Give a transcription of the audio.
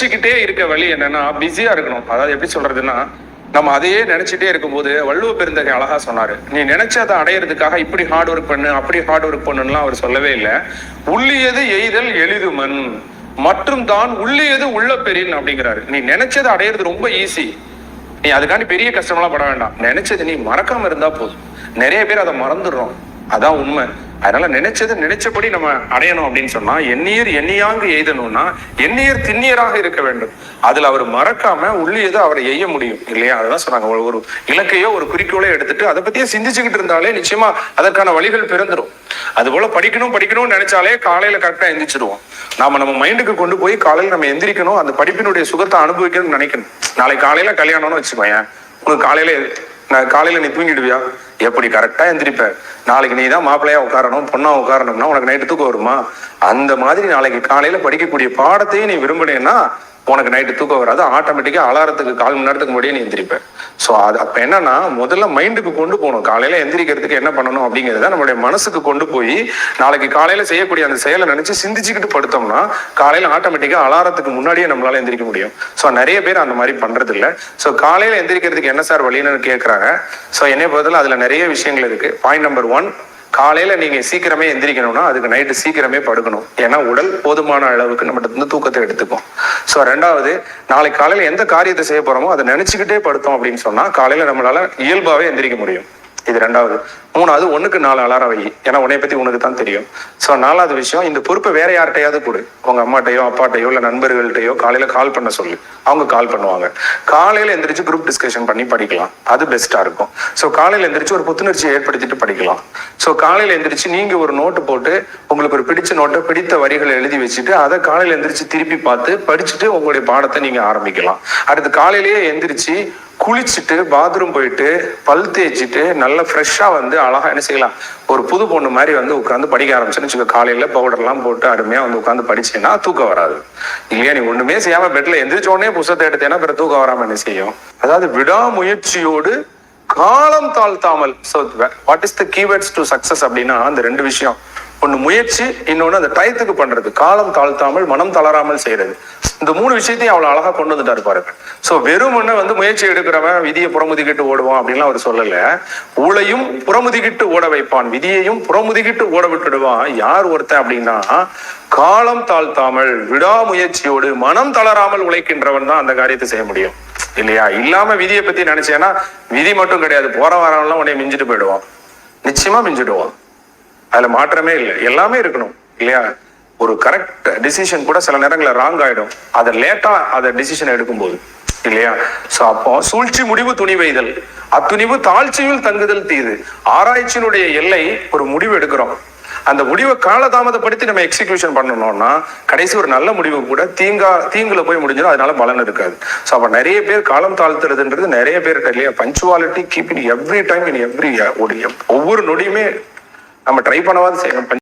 நினைச்சுக்கிட்டே இருக்க வழி என்னன்னா பிஸியா இருக்கணும். அதாவது எப்படி சொல்றதுன்னா நம்ம அதையே நினைச்சிட்டே இருக்கும்போது வள்ளுவ பெருந்தகை அழகா சொன்னாரு. நீ நினைச்சதை அடையிறதுக்காக இப்படி ஹார்ட் ஒர்க் பண்ணு அப்படி ஹார்ட் ஒர்க் பண்ணுன்னு அவர் சொல்லவே இல்லை. உள்ளியது எய்தல் எளிதுமன் மற்றும் தான் உள்ளியது உள்ள பெரியன் அப்படிங்கிறாரு. நீ நினைச்சதை அடையிறது ரொம்ப ஈஸி நீ அதுக்காண்டி பெரிய கஷ்டம்லாம் பட வேண்டாம். நினைச்சது நீ மறக்காம இருந்தா போதும். நிறைய பேர் அதை மறந்துடுறோம். அதான் உண்மை. அதனால நினைச்சது நினைச்சபடி நம்ம அடையணும் அப்படின்னு சொன்னா எண்ணியர் எண்ணியாங்கு எய்தணும்னா எண்ணியர் திண்ணியராக இருக்க வேண்டும். அதுல அவர் மறக்காம உள்ளியது அவரை எய்ய முடியும் இல்லையா? அதான் சொன்னாங்க. ஒரு- ஒரு இலக்கையோ ஒரு குறிக்கோளோ எடுத்துட்டு அதை பத்தியே சிந்திச்சுக்கிட்டு இருந்தாலே நிச்சயமா அதற்கான வழிகள் பிறந்துரும். அது போல படிக்கணும் படிக்கணும்னு நினைச்சாலே காலையில கரெக்டா எந்திரிச்சிருவோம். நாம நம்ம மைண்டுக்கு கொண்டு போய் காலையில நம்ம எந்திரிக்கணும். அந்த படிப்பினுடைய சுகத்தை அனுபவிக்கணும்னு நினைக்கணும். நாளைக்கு காலையில கல்யாணம்னு வச்சுக்கோயேன். உங்களுக்கு காலையில நான் காலையில நீ தூங்கிடுவியா? எப்படி கரெக்டா எந்திரிப்ப? நாளைக்கு நீ தான் மாப்பிள்ளையா உட்காரணும் பொண்ணா உட்காரணும்னா உனக்கு நைட்டு தூக்கம் வருமா? அந்த மாதிரி நாளைக்கு காலையில படிக்கக்கூடிய பாடத்தையும் நீ விரும்பினேன்னா உனக்கு நைட்டு தூக்கம் வராது ஆட்டோமேட்டிக்காக அலாரத்துக்கு கால் மணி நேரத்துக்கு முன்னாடியே நீ எந்திரிப்பேன் ஸோ அது அப்போ என்னன்னா முதல்ல மைண்டுக்கு கொண்டு போகணும். காலையில் எந்திரிக்கிறதுக்கு என்ன பண்ணணும் அப்படிங்கிறத நம்மளுடைய மனசுக்கு கொண்டு போய் நாளைக்கு காலையில் செய்யக்கூடிய அந்த செயலை நினச்சி சிந்திச்சுக்கிட்டு படுத்தோம்னா காலையில் ஆட்டோமேட்டிக்காக அலாரத்துக்கு முன்னாடியே நம்மளால எந்திரிக்க முடியும். ஸோ நிறைய பேர் அந்த மாதிரி பண்ணுறது இல்லை ஸோ காலையில் எந்திரிக்கிறதுக்கு என்ன சார் வழின்னு கேட்குறாங்க ஸோ என்னை பொறுத்தல அதில் நிறைய விஷயங்கள் இருக்குது பாயிண்ட் நம்பர் ஒன் காலையில நீங்க சீக்கிரமே எந்திரிக்கணும்னா அதுக்கு நைட்டு சீக்கிரமே படுக்கணும். ஏன்னா உடல் போதுமான அளவுக்கு நம்மகிட்ட இருந்து தூக்கத்தை எடுத்துக்கும். ஸோ ரெண்டாவது நாளைக்கு காலையில எந்த காரியத்தை செய்ய போறோமோ அதை நினைச்சுக்கிட்டே படுத்தோம் அப்படின்னு சொன்னா காலையில நம்மளால இயல்பாவே எந்திரிக்க முடியும். இது ரெண்டாவது. மூணாவது ஒண்ணுக்கு நாலு அலாரம் வை. ஏன்னா உன்னை பத்தி உனக்கு தான் தெரியும். ஸோ நாலாவது விஷயம் இந்த பொறுப்பை வேற யார்கிட்டயாவது கொடு. உங்க அம்மாட்டையோ அப்பாட்டையோ இல்ல நண்பர்கள்ட்டையோ காலையில கால் பண்ண சொல்லு. அவங்க கால் பண்ணுவாங்க. காலையில எந்திரிச்சு குரூப் டிஸ்கஷன் பண்ணி படிக்கலாம். அது பெஸ்டா இருக்கும். ஸோ காலையில எந்திரிச்சு ஒரு புத்துணர்ச்சியை ஏற்படுத்திட்டு படிக்கலாம். ஸோ காலையில எந்திரிச்சு நீங்க ஒரு நோட்டு போட்டு உங்களுக்கு ஒரு பிடிச்ச நோட்டை பிடித்த வரிகளை எழுதி வச்சுட்டு அதை காலையில எந்திரிச்சு திருப்பி பார்த்து படிச்சுட்டு உங்களுடைய பாடத்தை நீங்க ஆரம்பிக்கலாம். அடுத்து காலையிலேயே எந்திரிச்சு குளிச்சுட்டு பாத்ரூம் போயிட்டு பல் தேய்ச்சிட்டு நல்லா ஃப்ரெஷ்ஷா வந்து அழகா என்ன செய்யலாம்? ஒரு புது பொண்ணு மாதிரி வந்து உட்காந்து படிக்க ஆரம்பிச்சுன்னு வச்சுக்கோ காலையில பவுடர்லாம் போட்டு அருமையா வந்து உட்காந்து படிச்சேன்னா தூக்கம் வராது. இல்லையா நீ ஒண்ணுமே செய்யாம பெட்ல எந்திரிச்ச உடனே புத்தகத்தை எடுத்தேன்னா பிற தூக்கம் வராம என்ன செய்யும்? அதாவது விடாமுயற்சியோடு காலம் தாழ்த்தாமல். So what is the keywords to success அப்படின்னா அந்த ரெண்டு விஷயம். ஒன்னு முயற்சி இன்னொன்னு அந்த டயத்துக்கு பண்றது. காலம் தாழ்த்தாமல் மனம் தளராமல் செய்யறது இந்த மூணு விஷயத்தையும் அவ்வளவு அழகா கொண்டு வந்துட்டாரு பாருங்க. சோ வெறுமனே வந்து முயற்சி எடுக்கிறவன் விதியை புறமுதுகிட்டு ஓடுவான் அப்படின்லாம் அவர் சொல்லல. ஊழையும் புறமுதுகிட்டு ஓட வைப்பான். விதியையும் புறமுதுகிட்டு ஓட விட்டுடுவான். யார் ஒருத்தன் அப்படின்னா காலம் தாழ்த்தாமல் விடாமுயற்சியோடு மனம் தளராமல் உழைக்கின்றவன் தான் அந்த காரியத்தை செய்ய முடியும். இல்லையா? இல்லாம விதியை பத்தி நினைச்சேன்னா விதி மட்டும் கிடையாது. போற வரவெல்லாம் உடனே மிஞ்சிட்டு போயிடுவான். நிச்சயமா மிஞ்சிடுவான். அதுல மாற்றமே இல்லை. எல்லாமே இருக்கணும். இல்லையா? ஒரு கரெக்ட் டிசிஷன் கூட சில நேரங்களில் ராங் ஆயிடும். அதை லேட்டா அதை டிசிஷன் எடுக்கும்போது. இல்லையா? சோ அப்போ சூழ்ச்சி முடிவு துணிவைதல் அத்துணிவு தாழ்ச்சியில் தங்குதல் தீது. ஆராய்ச்சியினுடைய எல்லை ஒரு முடிவு எடுக்கிறோம். அந்த முடிவை காலதாமதப்படுத்தி நம்ம எக்ஸிகியூஷன் பண்ணணும்னா கடைசி ஒரு நல்ல முடிவு கூட தீங்கா தீங்குல போய் முடிஞ்சிடும். அதனால பலன் இருக்காது. ஸோ அப்போ நிறைய பேர் காலம் தாழ்த்துறதுன்றது நிறைய பேர்கிட்ட இல்லையா? Punctuality keep in every time in every ஒவ்வொரு நொடியுமே நம்ம ட்ரை பண்ணவாது செய்யணும்.